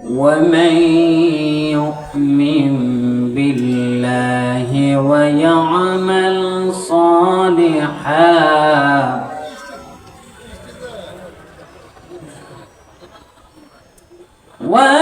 ومن يؤمن بالله ويعمل صالحا ومن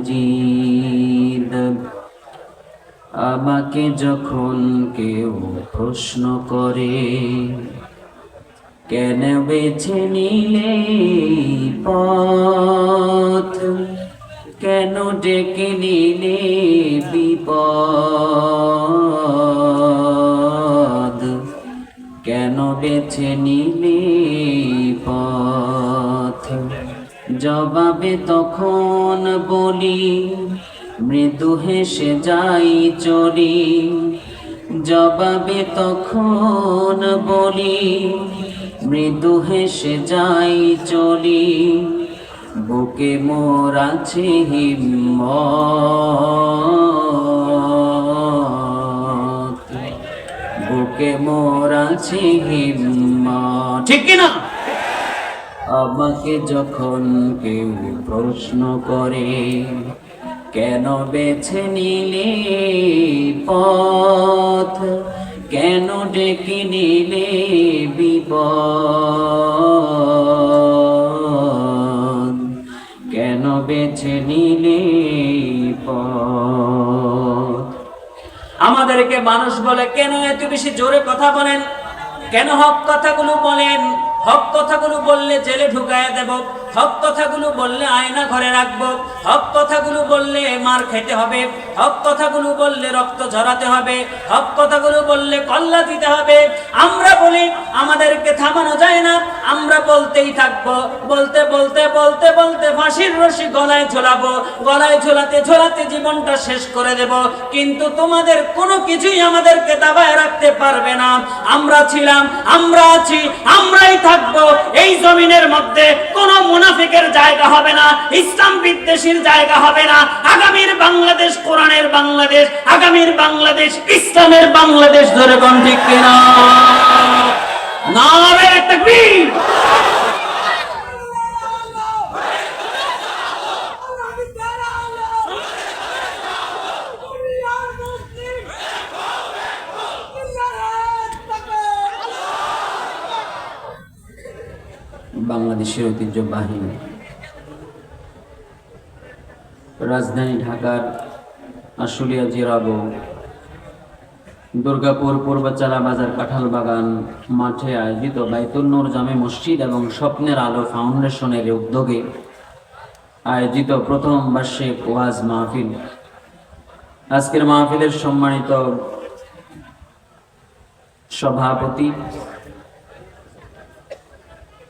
আমাকে যখন কেউ প্রশ্ন করে, কেন বেছে নিলে পথ? কেন ডেকে নিলে বিপদ? কেন বেছে নিলে পথ? জবাবে তখন বলি মৃদু হেসে যাই চলি, জবাবে তখন বলি, মৃদু হেসে যাই চলি, বুকে মোর আছে হিম্মত। বুকে মোর আছে হিম্মত। ঠিক না আমাকে যখন কেউ প্রশ্ন করে কেন বেছে নিলে পথ? কেন ডেকে নিলে বিপদ? কেন বেছে নিলে পথ? আমাদেরকে মানুষ বলে, কেন এত বেশি জোরে কথা বলেন? কেন হক কথাগুলো বলেন? হক কথাগুলো বললে জেলে ঢুকায় দেব। হক কথাগুলো বললে আয়না ঘরে রাখব হক কথাগুলো বললে মার খেতে হবে হক কথাগুলো বললে রক্ত ঝরাতে হবে হক কথাগুলো বললে কল্লা দিতে হবে। আমরা বলি, আমাদেরকে থামানো যায় না, আমরা বলতেই থাকব, বলতে বলতে বলতে বলতে ফাঁসির রশি গলায় ঝোলাবো, গলায় ঝোলাতে ঝোলাতে জীবনটা শেষ করে দেব। কিন্তু তোমাদের কোনো কিছুই আমাদেরকে দাবায় রাখতে পারবে না। আমরা ছিলাম, আমরা আছি, আমরাই থাকব। এই জমিনের মধ্যে কোনো মুনাফিকের জায়গা হবে না, ইসলাম বিদ্বেষীর জায়গা হবে না, আগামীর বাংলাদেশ, কোরআনের বাংলাদেশ, আগামীর বাংলাদেশ, ইসলামের বাংলাদেশ ধরে কোন ঠিক কিনা? না তাকবীর বাংলাদেশের ঐতিহ্যবাহী রাজধানী ঢাকার আশুলিয়া জিরাবো দুর্গাপুর পূর্বাচালা বাজার কাঁঠাল বাগান মাঠে আয়োজিত বাইতুল নূর জামে মসজিদ এবং স্বপ্নের আলো ফাউন্ডেশনের উদ্যোগে আয়োজিত প্রথম বার্ষিক ওয়াজ মাহফিল। আজকের মাহফিলের সম্মানিত সভাপতি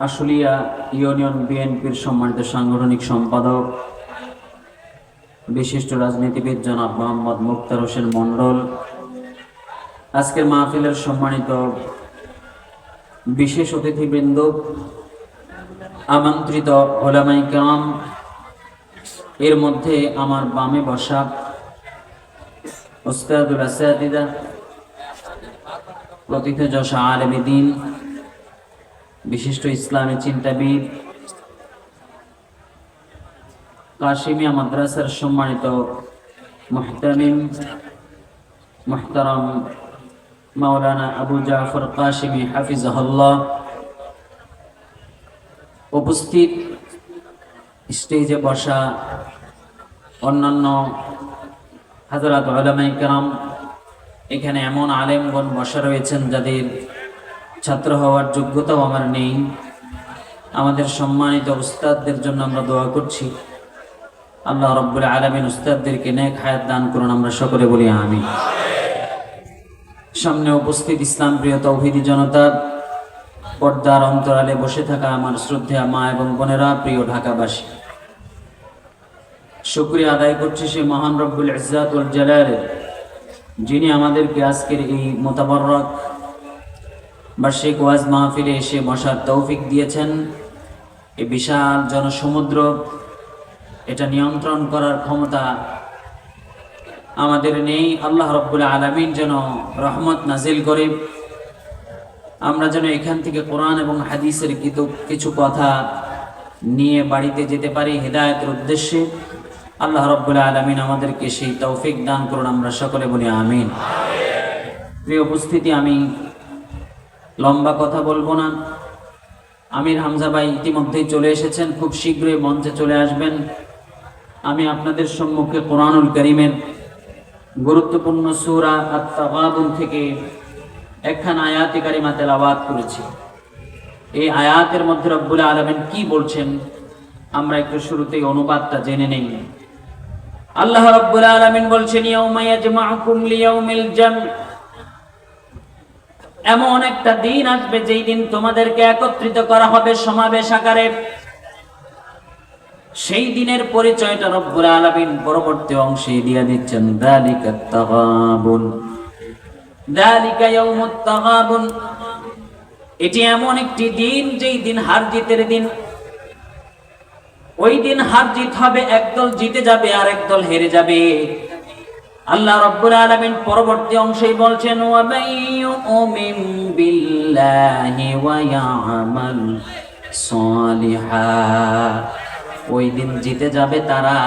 আশুলিয়া ইউনিয়ন বিএনপির সম্মানিত সাংগঠনিক সম্পাদক, বিশিষ্ট রাজনীতিবিদ জনাব মোহাম্মদ মুক্তার হোসেন মন্ডল আজকের মাহফিলের সম্মানিত বিশেষ অতিথিবৃন্দ, আমন্ত্রিত ওলামাই কাম এর মধ্যে আমার বামে বসা ওস্তাদুল আসাদিদা প্রথিত যশা আলমী দিন বিশিষ্ট ইসলামী চিন্তাবিদ, কাশিমিয়া মাদ্রাসার সম্মানিত মুহতামিম, মুহতারাম মাওলানা আবু জাফর কাশিমি হাফিজাহুল্লাহ উপস্থিত স্টেজে বসা অন্যান্য হাজরাত আলামাই এখানে এমন আলেমগণ বসা রয়েছেন যাদের ছাত্র হওয়ার যোগ্যতাও আমার নেই। আমাদের সম্মানিত উস্তাদদের জন্য আমরা দোয়া করছি। আল্লাহ রব্বুল আলমিন উস্তাদদেরকে নেক হায়াত দান করুন, আমরা সকলে বলি আমি সামনে উপস্থিত ইসলাম প্রিয় তৌহিদি জনতা, পর্দার অন্তরালে বসে থাকা আমার শ্রদ্ধা মা এবং বোনেরা, প্রিয় ঢাকাবাসী। শুক্রিয়া আদায় করছি সে মহান রব্বুল ইজাতুল জালালের, যিনি আমাদেরকে আজকের এই মোতাবরক বার্ষিক ওয়াজ মাহফিলে এসে বসার তৌফিক দিয়েছেন। এই বিশাল জনসমুদ্র, এটা নিয়ন্ত্রণ করার ক্ষমতা আমাদের নেই। আল্লাহ রব্বুল আলমিন যেন রহমত নাজিল করে। আমরা যেন এখান থেকে কোরআন এবং হাদিসের কিছু কিছু কথা নিয়ে বাড়িতে যেতে পারি হেদায়তের উদ্দেশ্যে। আল্লাহ রব্বুল আলমিন আমাদেরকে সেই তৌফিক দান করুন, আমরা সকলে বলি আমিন। প্রিয় উপস্থিতি, আমি লম্বা কথা বলব না। আমির হামজা ভাই ইতিমধ্যেই চলে এসেছেন, খুব শীঘ্রই মঞ্চে চলে আসবেন। আমি আপনাদের সম্মুখে কোরআনুল করিমের গুরুত্বপূর্ণ সুরা আত্মাবাদুন থেকে একখান আয়াতি কারিমা তেলাওয়াত করেছি। এই আয়াতের মধ্যে রব্বুল আলমেন কি বলছেন, আমরা একটু শুরুতেই অনুবাদটা জেনে নেই। আল্লাহ রব্বুল আলমিন বলছেন, ইয়াউমা ইয়াজমাউকুম লিয়াউমিল জাম। এমন একটা দিন আসবে যেই দিন তোমাদেরকে একত্রিত করা হবে সমাবেশ আকারে। সেই দিনের পরিচয়টা রব্বুল আলামিন পরবর্তী অংশে দিয়ে দিচ্ছেন, দালিকা তাগাবুন। দালিকা ইয়াউমুত তাগাবুন। এটি এমন একটি দিন যেই দিন হার জিতের দিন। ওই দিন হার জিত হবে, একদল জিতে যাবে আর একদল হেরে যাবে। আল্লাহ রব্বুল আলামিন পরবর্তী অংশেই বলছেন ওয়া মাইয়ুমিন বিল্লাহি ওয়া ইয়ামাল সালিহা। ওই দিন জিতে যাবে তারা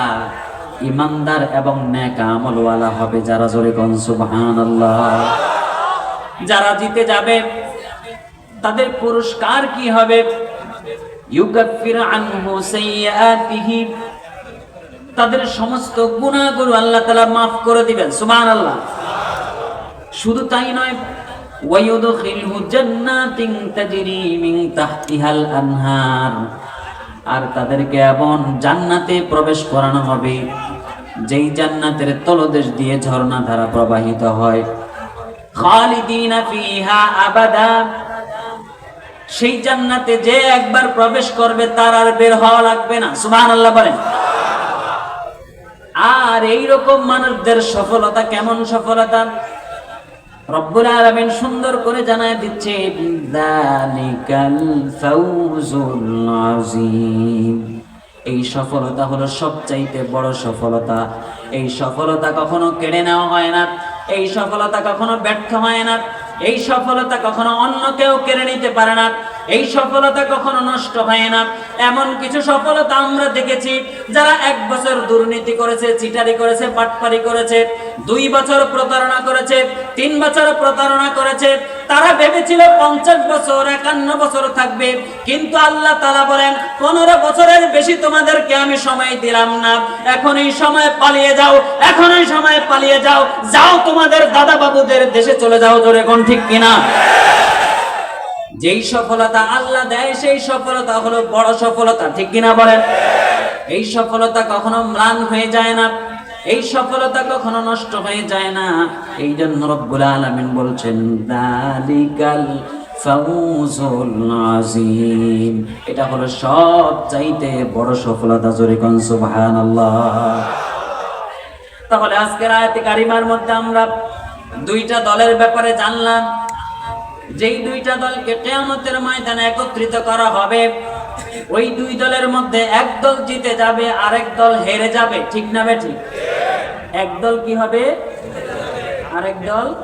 ইমানদার এবং নেক আমলওয়ালা হবে যারা জোরে কোন, সুবহানাল্লাহ। যারা জিতে যাবে, তাদের পুরস্কার কি হবে? ইউকাফির আনহু সাইয়্যাতিহি তাদের সমস্ত গুণাগুলো আল্লাহ তালা মাফ করে দিবেন সুমান আল্লাহ শুধু তাই নয় আর তাদেরকে এমন জান্নাতে প্রবেশ করানো হবে, যেই জান্নাতের তলদেশ দিয়ে ঝর্ণা ধারা প্রবাহিত হয়। আবাদা। সেই জান্নাতে যে একবার প্রবেশ করবে, তার আর বের হওয়া লাগবে না, সুবহানাল্লাহ বলেন। আর এই রকম মানুষদের সফলতা কেমন সফলতা? রব্বুল আলামিন সুন্দর করে জানায় দিচ্ছে দালিকাল ফাউজুল আযীম। এই সফলতা হলো সবচাইতে বড় সফলতা। এই সফলতা কখনো কেড়ে নেওয়া হয় না, এই সফলতা কখনো ব্যর্থ হয় না। এই সফলতা কখনো অন্য কেউ কেড়ে নিতে পারে না। এই সফলতা কখনো নষ্ট হয় না। এমন কিছু সফলতা আমরা দেখেছি, যারা এক বছর দুর্নীতি করেছে, চিটারি করেছে পাটপারি করেছে, দুই বছর প্রতারণা করেছে, তিন বছর প্রতারণা করেছে তারা ভেবেছিল পঞ্চাশ বছর, একান্ন বছর থাকবে। কিন্তু আল্লাহ তালা বলেন, পনেরো বছরের বেশি তোমাদেরকে আমি সময় দিলাম না। এখন এই সময় পালিয়ে যাও এখন এই সময় পালিয়ে যাও। যাও তোমাদের দাদা বাবুদের দেশে চলে যাও, জোরে কোন ঠিক কিনা? যেই সফলতা আল্লাহ দেয়, সেই সফলতা হলো বড় সফলতা, ঠিক কিনা বলেন? এই সফলতা কখনো ম্লান হয়ে যায় না। এই সফলতা কখনো নষ্ট হয়ে যায় না। এই জন্য রব্বুল আলামিন বলছেন, দালিকাল ফাউজুল আজিম এটা হলো সব চাইতে বড় সফলতা, জোরে কোন, সুবহানাল্লাহ। তাহলে আজকের আয়াতে কারিমার মধ্যে আমরা দুইটা দলের ব্যাপারে জানলাম। যেই দুইটা দলকে কেয়ামতের ময়দানে একত্রিত করা হবে ওই দুই দলের মধ্যে এক দল জিতে যাবে, আরেক দল হেরে যাবে। ঠিক না বে ঠিক এক দল কি হবে? আরেক দল?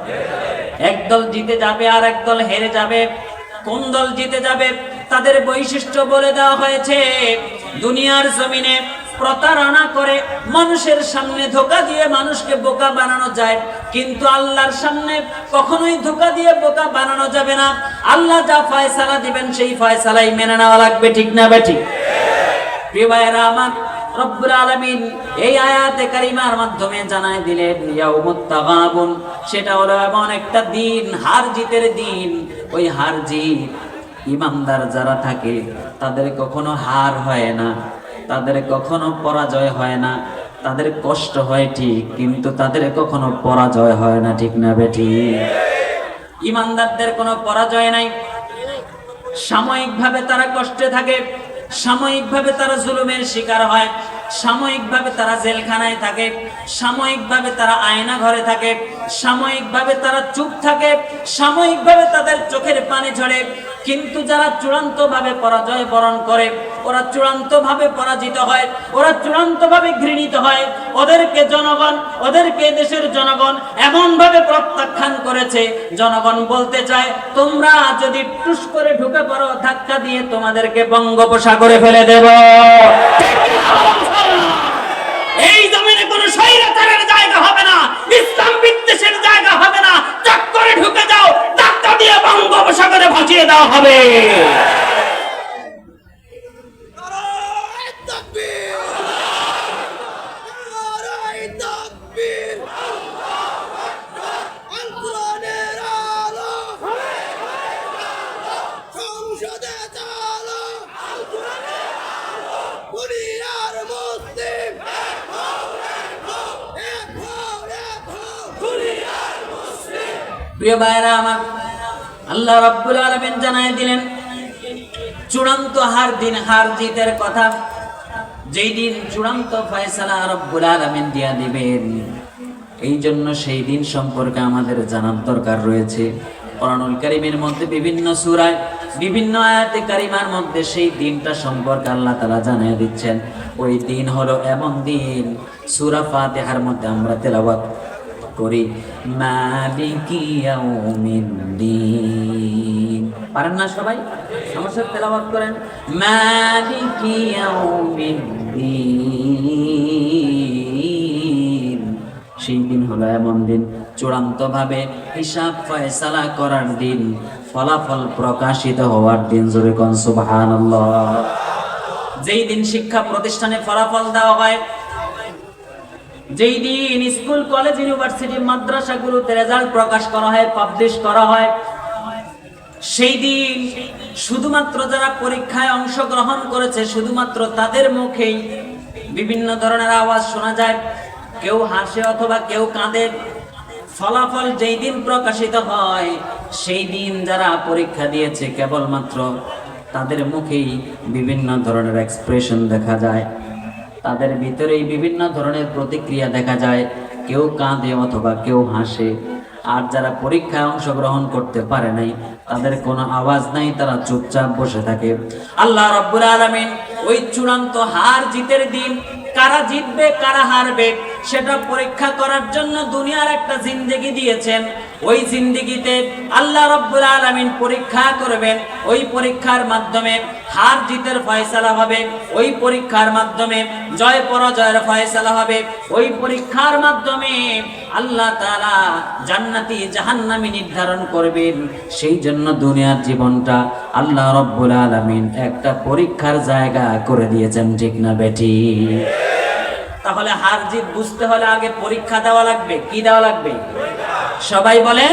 এক দল জিতে যাবে আর এক দল হেরে যাবে। কোন দল জিতে যাবে? তাদের বৈশিষ্ট্য বলে দেওয়া হয়েছে দুনিয়ার জমিনে। প্রতারণা করে মানুষের সামনে ধোকা দিয়ে মানুষকে বোকা বানানো যায়। কিন্তু আল্লাহর সামনে কখনোই ধোকা দিয়ে বোকা বানানো যাবে না। আল্লাহ যা ফয়সালা দিবেন সেই ফয়সালাই মেনে নেওয়া লাগবে, ঠিক না ভাইয়েরা আমার এই আয়াতে কারিমার মাধ্যমে সেটা হলো এমন একটা দিন হার জিতের দিন। ওই হার জিত ইমানদার যারা থাকে, তাদের কখনো হার হয় না। তাদের কখনো পরাজয় হয় না। তাদের কষ্ট হয় ঠিক, কিন্তু তাদের কখনো পরাজয় হয় না, ঠিক না বেঠি? ইমানদারদের কোনো পরাজয় নাই। সাময়িকভাবে তারা কষ্টে থাকে, সাময়িকভাবে তারা জুলুমের শিকার হয়, সাময়িকভাবে তারা জেলখানায় থাকে, সাময়িকভাবে তারা আয়না ঘরে থাকে, সাময়িকভাবে তারা চুপ থাকে, সাময়িকভাবে তাদের চোখের পানি ঝরে। কিন্তু যারা চূড়ান্তভাবে পরাজয় বরণ করে ওরা চূড়ান্তভাবে পরাজিত হয়, ওরা চূড়ান্তভাবে ঘৃণিত হয়। ওদেরকে জনগণ, ওদেরকে দেশের জনগণ এমনভাবে প্রত্যাখ্যান করেছে, জনগণ বলতে চায়, তোমরা যদি টুস করে ঢুকে পড়ো, ধাক্কা দিয়ে তোমাদেরকে বঙ্গোপসাগরে ফেলে দেব। এই জমিনে কোনো স্বৈরাচারের জায়গা হবে না, ইসলাম বিদ্বেষের জায়গা হবে না। চাক করে ঢুকে যাও, ধাক্কা দিয়ে বঙ্গোপসাগরে ভাসিয়ে দেওয়া হবে নারায় তাকবীর নারায় তাকবীর আল কোরআনের আলো সংসদে চালো দুনিয়ার মুসলিম এক হও এক হও প্রিয় ভাইরা আমার, আল্লাহ রাব্বুল আলামিন জানায় দিলেন, চূড়ান্ত হার দিন হার জিতের কথা, যেই দিন চূড়ান্ত ফয়সালা রব্বুল আলামিন দিয়া দিবেন। এই জন্য সেই দিন সম্পর্কে আমাদের জানার দরকার রয়েছে। কোরআনুল কারীমের মধ্যে বিভিন্ন সূরায়, বিভিন্ন আয়াতে কারিমার মধ্যে সেই দিনটা সম্পর্কে আল্লাহ তাআলা জানিয়ে দিচ্ছেন। ওই দিন হলো এমন দিন, সুরা ফাতেহার মধ্যে আমরা তেলাওয়াত করি। মালিকি ইয়াউমিদ্দিন। পারেন না সবাই? সাথে তেলাওয়াত করেন। সেই দিন হলো এমন দিন চূড়ান্ত ভাবে হিসাব ফয়সালা করার দিন। ফলাফল প্রকাশিত হওয়ার দিন, জোরে কোন সুবহানাল্লাহ। যেই দিন শিক্ষা প্রতিষ্ঠানে ফলাফল দেওয়া হয় যেই দিন স্কুল, কলেজ, ইউনিভার্সিটি, মাদ্রাসাগুলোতে রেজাল্ট প্রকাশ করা হয়, পাবলিশ করা হয়, সেই দিন শুধুমাত্র যারা পরীক্ষায় অংশগ্রহণ করেছে, শুধুমাত্র তাদের মুখেই বিভিন্ন ধরনের আওয়াজ শোনা যায়। কেউ হাসে অথবা কেউ কাঁদে। ফলাফল যেই দিন প্রকাশিত হয়, সেই দিন যারা পরীক্ষা দিয়েছে, কেবলমাত্র তাদের মুখেই বিভিন্ন ধরনের এক্সপ্রেশন দেখা যায়। তাদের ভিতরেই বিভিন্ন ধরনের প্রতিক্রিয়া দেখা যায়। কেউ কাঁদে অথবা কেউ হাসে। আর যারা পরীক্ষায় অংশগ্রহণ করতে পারে নাই, তাদের কোনো আওয়াজ নাই, তারা চুপচাপ বসে থাকে। আল্লাহ রব্বুল আলমিন ওই চূড়ান্ত হার জিতের দিন কারা জিতবে, কারা হারবে সেটা পরীক্ষা করার জন্য দুনিয়ার একটা জিন্দেগি দিয়েছেন। ওই জিন্দেগিতে আল্লাহ রব্বুল আলামিন পরীক্ষা করবেন। ওই পরীক্ষার মাধ্যমে হার জিতের ফয়সালা হবে। ওই পরীক্ষার মাধ্যমে জয় পরাজয়ের ফয়সালা হবে। ওই পরীক্ষার মাধ্যমে আল্লাহ তাআলা জান্নাতি জাহান্নামী নির্ধারণ করবেন। সেই জন্য দুনিয়ার জীবনটা আল্লাহ রব্বুল আলামিন একটা পরীক্ষার জায়গা করে দিয়েছেন, ঠিক না বেটি তাহলে হার জিত বুঝতে হলে আগে পরীক্ষা দেওয়া লাগবে। কি দেওয়া লাগবে? সবাই বলে,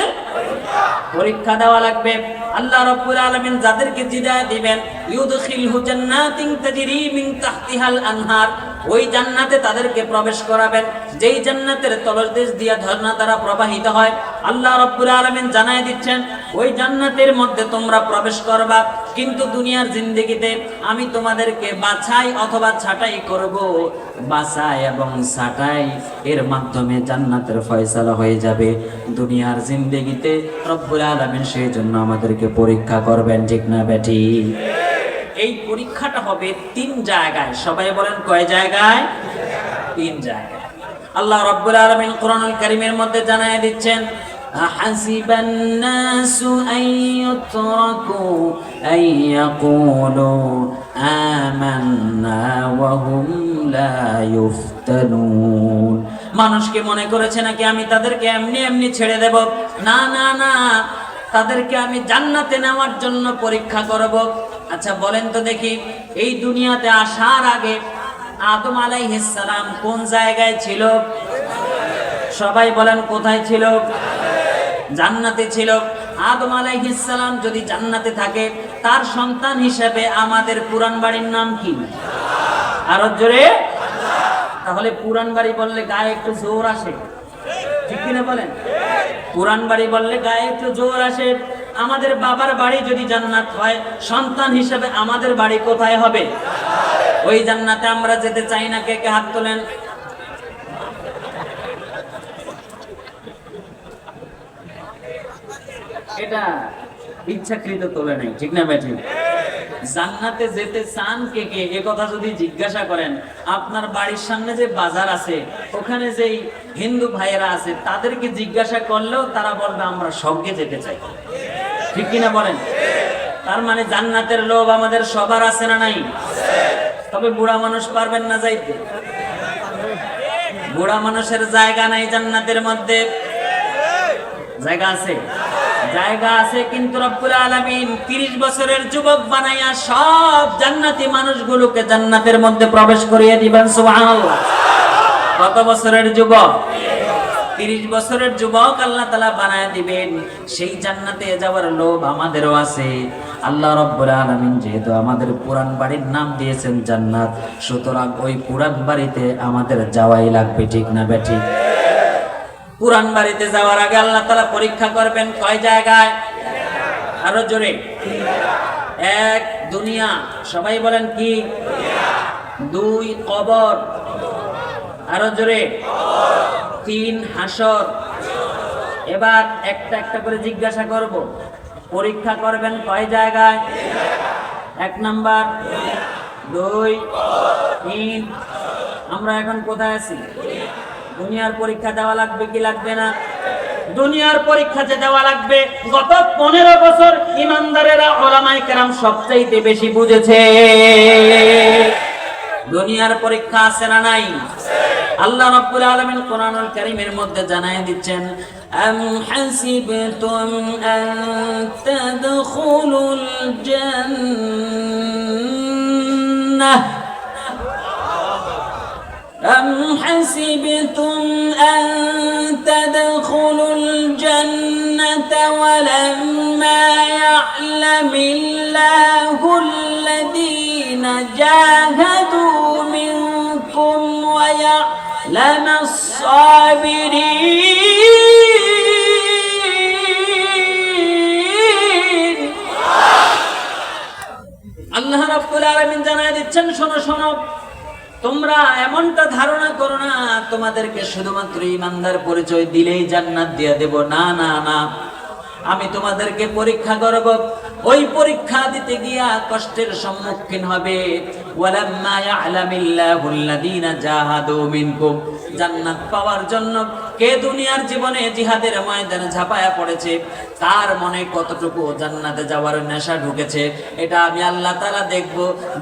পরীক্ষা দেওয়া লাগবে। আল্লাহ রাব্বুল আলামিন যাদেরকে জিদায় দিবেন, ইউদখিলহু জান্নাতিন তাজরি মিন তাহতিহাল আনহার, ওই জান্নাতে তাদেরকে প্রবেশ করাবেন। যেই জান্নাতের তলদেশ দিয়া ঝর্ণা দ্বারা প্রবাহিত হয়, আল্লাহ রাব্বুল আলামিন জানায় দিচ্ছেন, ওই জান্নাতের মধ্যে তোমরা প্রবেশ করবা। কিন্তু দুনিয়ার জিন্দেগিতে আমি তোমাদেরকে বাছাই অথবা ছাটাই করব। বাছাই এবং ছাটাই এর মাধ্যমে জান্নাতের ফয়সালা হয়ে যাবে। দুনিয়ার জিন্দেগিতে রব্বুল আলামিন সেই জন্য আমাদেরকে পরীক্ষা করবেন, ঠিক না বেটি এই পরীক্ষাটা হবে তিন জায়গায়। সবাই বলেন কয় জায়গায়? তিন জায়গায়। আল্লাহ রব্বুল আলামিন কোরআনুল কারীমের মধ্যে জানায় দিচ্ছেন أحسب الناس أن يتركوا أن يقولوا آمنا وهم لا يفتنون মানুষকে মনে করেছে নাকি আমি তাদেরকে এমনি এমনি ছেড়ে দেব না না না তাদেরকে আমি জান্নাতে নেওয়ার জন্য পরীক্ষা করব আচ্ছা বলেন তো দেখি এই দুনিয়াতে আসার আগে আদম আলাইহিস সালাম কোন জায়গায় ছিল সবাই বলেন কোথায় ছিল জান্নাতে ছিল। আদম আলাইহিস সালাম যদি জান্নাতে থাকে, তার সন্তান হিসেবে আমাদের পুরান বাড়ির নাম কি? আরও জোরে। তাহলে পুরান বাড়ি বললে গায়ে একটু জোর আসে। ঠিক কিনা বলেন? পুরান বাড়ি বললে গায়ে একটু জোর আসে। আমাদের বাবার বাড়ি যদি জান্নাত হয়, সন্তান হিসেবে আমাদের বাড়ি কোথায় হবে? ওই জান্নাতে আমরা যেতে চাই না, কে কে হাত তোলেন? এটা ইচ্ছাকৃত তোলে নাই, ঠিক না ব্যাটি জান্নাতে যেতে চান কে কে? এ কথা যদি জিজ্ঞাসা করেন, আপনার বাড়ির সামনে যে বাজার আছে, ওখানে যেই হিন্দু ভাইয়েরা আছে, তাদেরকে জিজ্ঞাসা করলেও তারা বলবে, আমরা স্বর্গে যেতে চাই। ঠিক কিনা বলেন? তার মানে জান্নাতের লোভ আমাদের সবার আছে না নাই? তবে বুড়া মানুষ পারবেন না যাইতে। বুড়া মানুষের জায়গা নাই জান্নাতের মধ্যে। জায়গা আছে? জায়গা আছে কিন্তু রব্বুল আলামিন 30 বছরের যুবক বানাইয়া সব জান্নাতি মানুষগুলোকে জান্নাতের মধ্যে প্রবেশ করিয়ে দিবেন, সুবহানাল্লাহ। কত বছরের যুবক? 30 বছরের যুবক আল্লাহ তালা বানায় দিবেন। সেই জান্নাতে যাওয়ার লোভ আমাদেরও আছে। আল্লাহ রব্বুল আলামিন যেহেতু আমাদের পুরান বাড়ির নাম দিয়েছেন জান্নাত, সুতরাং ওই পুরান বাড়িতে আমাদের যাওয়াই লাগবে, ঠিক না বেঠিক পুরান বাড়িতে যাওয়ার আগে আল্লাহ তালা পরীক্ষা করবেন কয় জায়গায়? আরও জোরে। এক, দুনিয়া। সবাই বলেন কি? দুই, কবর। আরও জোরে। তিন, হাসর। এবার একটা একটা করে জিজ্ঞাসা করব। পরীক্ষা করবেন কয় জায়গায়? এক নাম্বার। দুই, তিন। আমরা এখন কোথায় আছি? দুনিয়ার পরীক্ষা দেওয়া লাগবে কি লাগবে না? দুনিয়ার পরীক্ষা যে দেওয়া লাগবে, গত পনেরো বছর ইমানদারেরা ওলামাই কেরাম সবচাইতে বেশি বুঝেছে। দুনিয়ার পরীক্ষা আছে না নাই? আল্লাহ রাব্বুল আলামিন কোরআনুল কারীমের মধ্যে জানায় দিচ্ছেন, আম হাসিবতুম আন তাদখুলুল জান্নাহ। أم حسبتم أن تدخلوا الجنة ولما يعلم الله الذين جاهدوا منكم ويعلم الصابرين আল্লাহ রাব্বুল আলামিন জানায় দিচ্ছেন শোনো শোনো তোমরা এমনটা ধারণা করো না, তোমাদেরকে শুধুমাত্র ইমানদার পরিচয় দিলেই জান্নাত দিয়ে দেব। না না না। আমি তোমাদেরকে পরীক্ষা করব। ওই পরীক্ষা দিতে গিয়া কষ্টের সম্মুখীন হবে। ওয়ালাম্মা ইয়ালামিল্লাহুল্লাযীনা জাহাদু মিনকুম। জান্নাত পাওয়ার জন্য কে দুনিয়ার জীবনে জিহাদের ময়দানে ঝাঁপায়া পড়েছে, তার মনে কতটুকু জান্নাতে যাওয়ার নেশা ঢুকেছে, এটা আমি আল্লাহ তাআলা দেখব।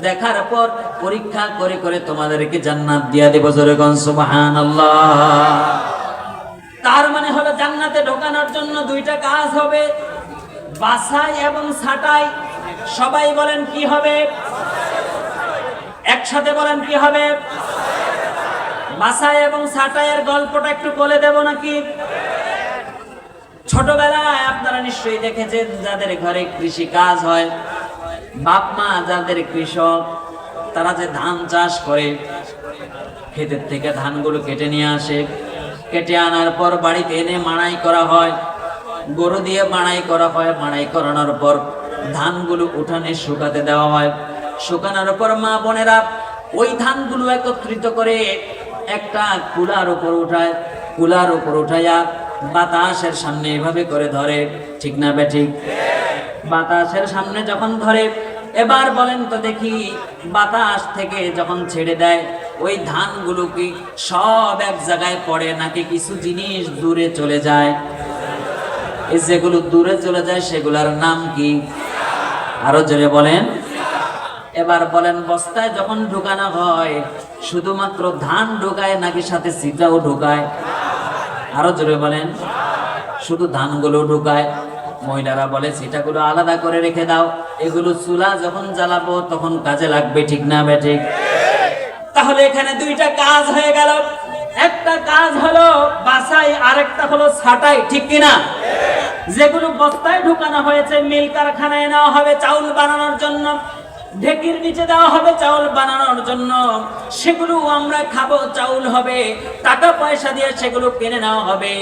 দেখার পর পরীক্ষা করে করে তোমাদেরকে জান্নাত দিয়া দেব জোরে গন সুবহানাল্লাহ। তার মানে হলো জান্নাতে ঢোকানোর জন্য দুইটা কাজ হবে। বাছাই এবং ছাটাই, সবাই বলেন কি হবে? একসাথে বলেন কি হবে? বাছাই এবং ছাটাইয়ের গল্পটা একটু বলে দেব নাকি? ছোটবেলায় আপনারা নিশ্চয়ই দেখেছেন, যাদের ঘরে কৃষি কাজ হয়, বাপ মা যাদের কৃষক, তারা যে ধান চাষ করে, ক্ষেতের থেকে ধানগুলো কেটে নিয়ে আসে। কেটে আনার পর বাড়িতে এনে মাড়াই করা হয়। গরু দিয়ে মাড়াই করা হয় মাড়াই করানোর পর ধানগুলো উঠানে শুকাতে দেওয়া হয়। শুকানোর পর মা বোনেরা ওই ধানগুলো একত্রিত করে একটা কুলার উপর উঠায়, কুলার উপর উঠাইয়া বাতাসের সামনে এভাবে করে ধরে, ঠিক না বেঠিক বাতাসের সামনে যখন ধরে, এবার বলেন তো দেখি বাতাস থেকে যখন ছেড়ে দেয়, ওই ধানগুলো কি সব এক জায়গায় পড়ে নাকি কিছু জিনিস দূরে চলে যায়? এই যেগুলো দূরে চলে যায়, সেগুলোর নাম কি? আরও জোরে বলেন। এবার বলেন, বস্তায় যখন ঢুকানো হয়, শুধুমাত্র ধান ঢুকায় নাকি সাথে সিটাও ঢুকায়? আরও জোরে বলেন। শুধু ধানগুলো ঢুকায়। মহিলারা বলে সিটাগুলো আলাদা করে রেখে দাও। এগুলো চুলা যখন জ্বালাবো, তখন কাজে লাগবে ঠিক না, বে ঠিক। তাহলে এখানে দুইটা কাজ হয়ে গেল। একটা কাজ হলো বাসাই আরেকটা হলো ছাটাই, ঠিক কিনা? যেগুলো বস্তায় ঢুকানো হয়েছে মিল কারখানায় নেওয়া হবে চাউল বানানোর জন্য। ঢেকির নিচে দেওয়া হবে চাউল বানানোর জন্য। সেগুলো আমরা খাব, চাউল হবে। টাকা পয়সা দিয়ে সেগুলো কিনে নেওয়া হবে।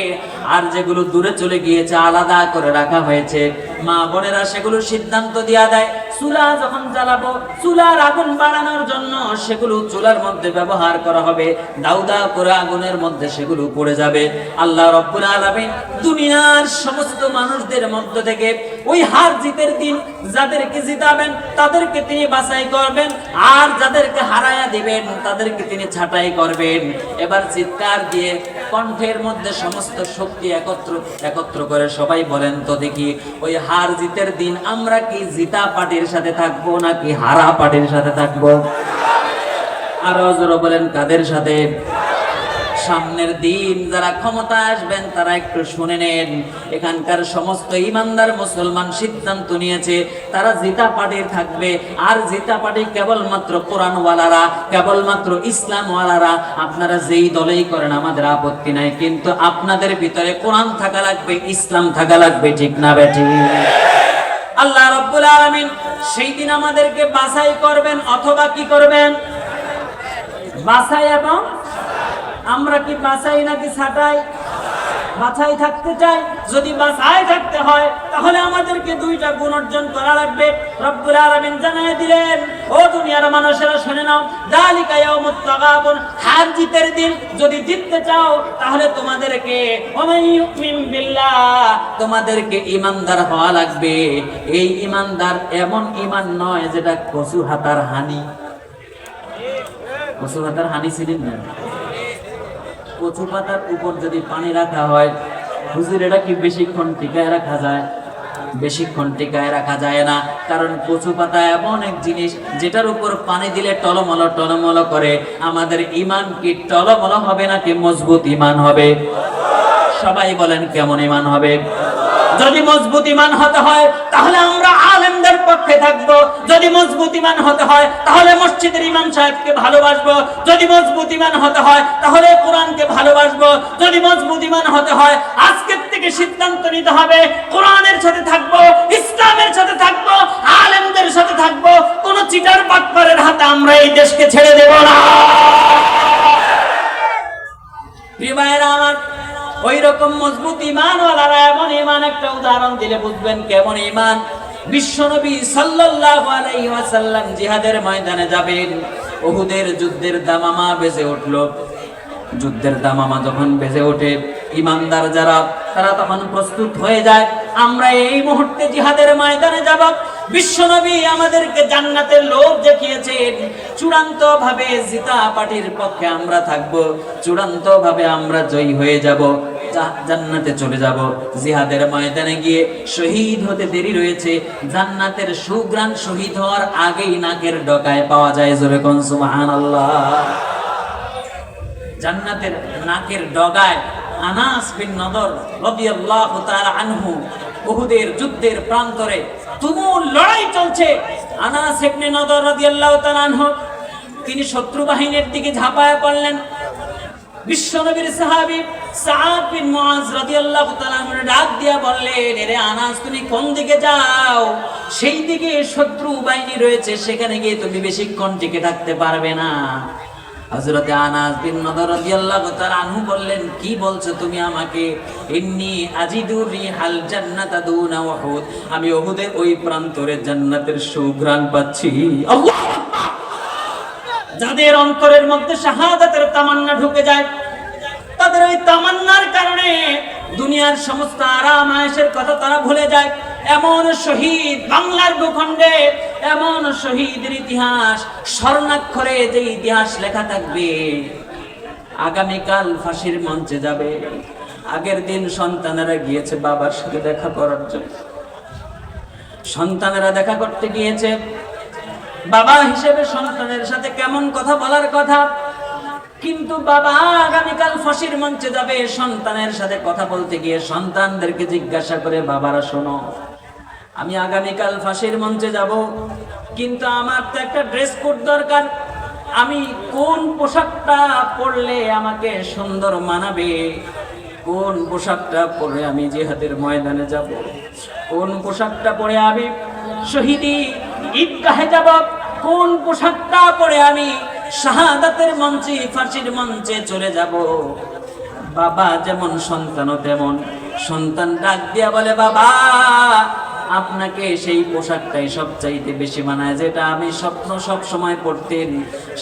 আর যেগুলো দূরে চলে গিয়েছে, আলাদা করে রাখা হয়েছে। মা বোনেরা সেগুলো সিদ্ধান্ত দেওয়া দেয়। চুলা যখন জ্বালাবো, চুলার আগুন বাড়ানোর জন্য সেগুলো চুলার মধ্যে ব্যবহার করা হবে। দাউদা দাউ করে আগুনের মধ্যে সেগুলো পড়ে যাবে। আল্লাহ রব্বুল আলামিন দুনিয়ার সমস্ত মানুষদের মধ্য থেকে ওই হার জিতের দিন যাদেরকে জিতাবেন, তাদেরকে তিনি বাছাই করবেন, আর যাদেরকে হারায়া দিবেন, তাদেরকে তিনি ছাঁটাই করবেন। এবার চিৎকার দিয়ে কণ্ঠের মধ্যে সমস্ত শক্তি একত্র একত্র করে সবাই বলেন, তো দেখি, ওই হার জিতের দিন আমরা কি জিতা পার্টির সাথে থাকব নাকি হারা পার্টির সাথে থাকব? আরও বলেন, কাদের সাথে? সামনের দিন যারা ক্ষমতা আসবেন, তারা একটু শুনে নেন। এখানকার সমস্ত ইমানদার মুসলমান সিদ্ধান্ত নিয়েছে, তারা জিতা পার্টির থাকবে। আর জিতা পার্টি কেবলমাত্র কোরআনওয়ালারা, কেবলমাত্র ইসলামওয়ালারা, আপনারা যেই দলেই করেন, আমাদের আপত্তি নাই। কিন্তু আপনাদের ভিতরে কোরআন থাকা লাগবে, ইসলাম থাকা লাগবে, ঠিক না বেঠিক আল্লাহ রব্বুল আলামিন সেই দিন আমাদেরকে বাছাই করবেন, অথবা কি করবেন? বাছাই এবং আমরা কি বাছাই নাকি ছাটাই? বাছাই থাকতে চাই? যদি বাছাই থাকতে হয়, তাহলে আমাদেরকে দুইটা গুণ অর্জন করা লাগবে। রব্বুল আলামিন জানায় দিলেন, ও দুনিয়ার মানুষেরা, শুনে নাও যালিকা ইয়াউমুত তাগাবুন, হার জিতের দিন যদি জিততে চাও, তাহলে তোমাদেরকে ইউমিন বিল্লাহ, তোমাদেরকে ইমানদার হওয়া লাগবে। এই ইমানদার এমন ইমান নয় যেটা কচু হাতার হানি। কচু হাতার হানি ছিলেন না? কচু পাতার উপর যদি পানি রাখা হয়, হুজুর, এটা কি বেশিক্ষণ টিকায় রাখা যায়? বেশিক্ষণ টিকায় রাখা যায় না, কারণ কচু পাতা এমন এক জিনিস যেটার উপর পানি দিলে টলমল টলমল করে। আমাদের ইমান কি টলমল হবে নাকি মজবুত ইমান হবে? সবাই বলেন কেমন ইমান হবে। যদি মজবুত ইমান হতে হয়, তাহলে আমরা আলেমদের পক্ষে থাকব। যদি মজবুত ইমান হতে হয়, তাহলে মসজিদের ইমাম সাহেবকে ভালোবাসবো। যদি মজবুত ইমান হতে হয়, তাহলে কোরআনকে ভালোবাসবো। যদি মজবুত ইমান হতে হয়, আজকের থেকে সিদ্ধান্ত নিতে হবে, কোরআনের সাথে থাকব, ইসলামের সাথে থাকব, আলেমদের সাথে থাকব। কোন চিটার বাটপারের হাতে আমরা এই দেশকে ছেড়ে দেব না। ওই রকম মজবুত ইমান ওয়ালারা এমন ইমান, একটা উদাহরণ দিলে বুঝবেন কেমন ইমান। বিশ্বনবী সাল্লাল্লাহু আলাইহি ওয়াসাল্লাম জিহাদের ময়দানে যাবেন। উহুদের যুদ্ধের দামামা বেজে উঠল। যুদ্ধের দামামা যখন বেজে ওঠে, ইমানদার যারা, তারা তখন প্রস্তুত হয়ে যায়। আমরা এই মুহূর্তে জিহাদের ময়দানে যাব। বিশ্বনবী আমাদেরকে জান্নাতের লোভ দেখিয়েছেন। চূড়ান্ত ভাবে জিতা পার্টির পক্ষে আমরা থাকব। চূড়ান্ত ভাবে আমরা জয়ী হয়ে যাব। জান্নাতে চলে যাব। জিহাদের ময়দানে গিয়ে শহীদ হতে দেরি রয়েছে। জান্নাতের সুগ্রাণ শহীদ হওয়ার আগেই নাকের ডকায় পাওয়া যায় জোরে কোন সুবহানাল্লাহ। জান্নাতের নাকের ডগায় আনাস বিন নদর রাদিয়াল্লাহু তাআলা আনহু উহুদের যুদ্ধের প্রান্তরে তুমুল লড়াই চলছে। আনাস ইবনে নদর রাদিয়াল্লাহু তাআলা আনহু, তিনি শত্রু বাহিনীর দিকে ঝাঁপায় পড়লেন। বিশ্বনবীর সাহাবী সাআদ বিন মুআজ রাদিয়াল্লাহু তাআলা ডাক দিয়া বললেন, এরে আনাস, তুমি কোন দিকে যাও? সেই দিকে শত্রু বাহিনী রয়েছে, সেখানে গিয়ে তুমি বেশিক্ষণ টিকে থাকতে পারবে না। হযরতে আনাস বিন নদর রাদিয়াল্লাহু তাআলা আনহু বললেন, কি বলছো তুমি আমাকে? ইন্নী আজিদুর রিহাল জান্নাতা দুনা উহুদ। আমি উহুদের ওই প্রান্তরে জান্নাতের সুঘ্রাণ পাচ্ছি। আল্লাহু আকবার! যাদের অন্তরের মধ্যে শাহাদাতের তামান্না ঢুকে যায়, তাদের ওই তামান্নার কারণে দুনিয়ার সমস্ত আরাম আয়েশের কথা তারা ভুলে যায়। এমন শহীদ বাংলার ভূখণ্ডে, এমন শহীদের ইতিহাস, স্বর্ণাক্ষরে যে ইতিহাস লেখা থাকবে, আগামীকাল ফাঁসির মঞ্চে যাবে। আগের দিন সন্তানেরা গিয়েছে বাবার সাথে দেখা করার জন্য। সন্তানেরা দেখা করতে গিয়েছে। বাবা হিসেবে সন্তানের সাথে কেমন কথা বলার কথা? কিন্তু বাবা আগামীকাল ফাঁসির মঞ্চে যাবে, সন্তানের সাথে কথা বলতে গিয়ে সন্তানদেরকে জিজ্ঞাসা করে, বাবারা, শোনো, আমি আগামীকাল ফাঁসির মঞ্চে যাব, কিন্তু আমার তো একটা ড্রেস কোড দরকার। আমি কোন পোশাকটা পরলে আমাকে সুন্দর মানাবে? কোন পোশাকটা পরে আমি জিহাদের ময়দানে যাব? কোন পোশাকটা পরে আমি শহীদি ঈদগাহে যাব কোন পোশাকটা পরে আমি শাহাদাতের মঞ্চে ফাঁসির মঞ্চে চলে যাব? বাবা যেমন সন্তানও তেমন সন্তান ডাক দিয়া বলে, বাবা, আপনাকে সেই পোশাকটাই সবচাইতে বেশি মানায়, যেটা আমি স্বপ্ন সব সময় পড়তেন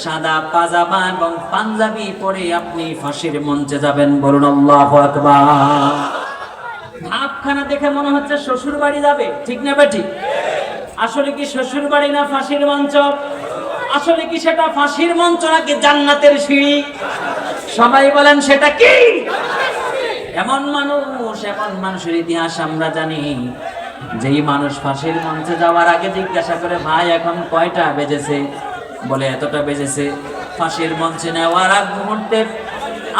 সাদা পাজামা এবং পাঞ্জাবি পরে আপনি ফাঁসির মঞ্চে যাবেন। বলুন, আল্লাহু ভাবখানা দেখে মনে হচ্ছে শ্বশুর বাড়ি যাবে, ঠিক না বেঠিক? আসলে কি শ্বশুর বাড়ি না ফাঁসির মঞ্চ? আসলে কি সেটা ফাঁসির মঞ্চ নাকি জান্নাতের সিঁড়ি? সবাই বলেন সেটা কি? এমন মানুষ, এমন মানুষের ইতিহাস আমরা জানি। যেই মানুষ ফাঁসির মঞ্চে যাওয়ার আগে জিজ্ঞাসা করে, ভাই, এখন কয়টা বেজেছে? বলে, এতটা বেজেছে। ফাঁসির মঞ্চে নেওয়ার আগ মুহূর্তে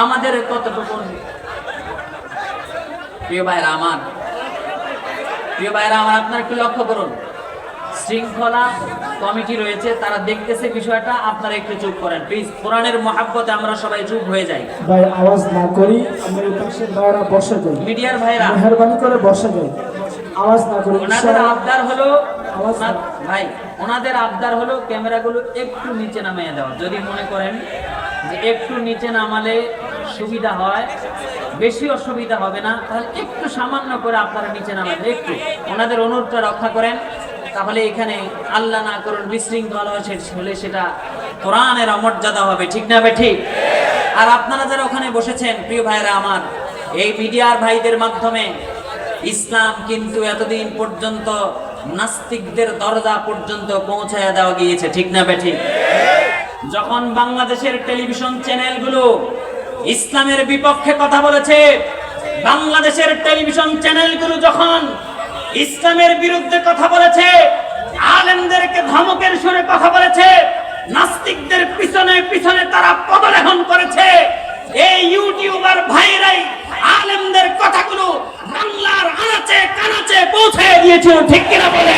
আমাদের কতটুকু প্রিয় ভাইরা আমার, প্রিয় ভাইরা আমার, আপনার একটু লক্ষ্য করুন? শৃঙ্খলা কমিটি রয়েছে তারা দেখতেছে বিষয়টা আপনারা একটু চুপ করেন। প্লিজ কোরআনের মহাব্বতে আমরা সবাই চুপ হয়ে যাই। ভাই আওয়াজ না করি আমরা পাশের ভাইরা বসে যাই। মিডিয়ার ভাইরা মেহরবানি করে বসে যাই। আওয়াজ না করি ওনাদের আবদার হলো আওয়াজ না। ভাই ওনাদের আবদার হলো ক্যামেরাগুলো একটু নিচে নামিয়ে দেওয়া। যদি মনে করেন যে একটু নিচে নামালে সুবিধা হয় বেশি অসুবিধা হবে না তাহলে একটু সামান্য করে আপনারা নিচে নামাবেন একটু। ওনাদের অনুরোধটা রক্ষা করেন। তাহলে এখানে আল্লাহ না করুন বিশৃঙ্খলা হয়েছে, হলে সেটা কোরআনের অমর্যাদা হবে, ঠিক না বে ঠিক। আর আপনারা যারা ওখানে বসেছেন, প্রিয় ভাইরা আমার, এই মিডিয়ার ভাইদের মাধ্যমে ইসলাম কিন্তু এতদিন পর্যন্ত নাস্তিকদের দরজা পর্যন্ত পৌঁছায় দেওয়া গিয়েছে, ঠিক না বেঠিক যখন বাংলাদেশের টেলিভিশন চ্যানেলগুলো ইসলামের বিপক্ষে কথা বলেছে, বাংলাদেশের টেলিভিশন চ্যানেলগুলো যখন ইসলামের বিরুদ্ধে কথা বলেছে, আলেমদেরকে ধমকের সুরে কথা বলেছে, নাস্তিকদের পিছনে পিছনে তারা পদলেহন করেছে। এই ইউটিউবার ভাইরাই আলেমদের কথাগুলো বাংলার আনাচে কানাচে পৌঁছে দিয়েছিল, ঠিক কিনা বলে?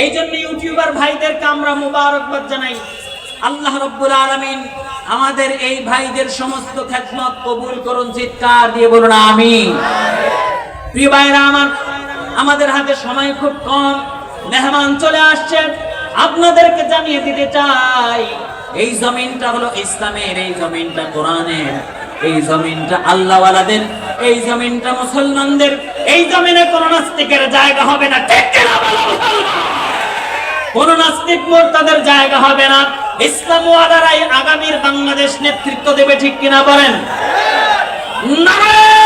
এই জন্য ইউটিউবার ভাইদেরকে আমরা মুবারকবাদ জানাই। আল্লাহ রব্বুল আলামিন আমাদের এই ভাইদের সমস্ত খেদমত কবুল করুন, চিৎকার দিয়ে বলুন, আমিন। প্রিয় ভাইরা, আমার আমাদের হাতে সময় খুব কম। মেহমান চলে আসছেন আপনাদেরকে জানিয়ে দিতে চাই, এই জমিনটা হলো ইসলামের, এই জমিনটা কোরআনের, এই জমিনটা আল্লাহওয়ালাদের, এই জমিনটা মুসলমানদের, এই জমিনে কোন নাস্তিকের জায়গা হবে না। ঠিক কিনা নাস্তিক তাদের জায়গা হবে না। ইসলাম ওয়ালারাই আগামীর বাংলাদেশ নেতৃত্ব দেবে ঠিক কিনা বলেন? নারায়ণ!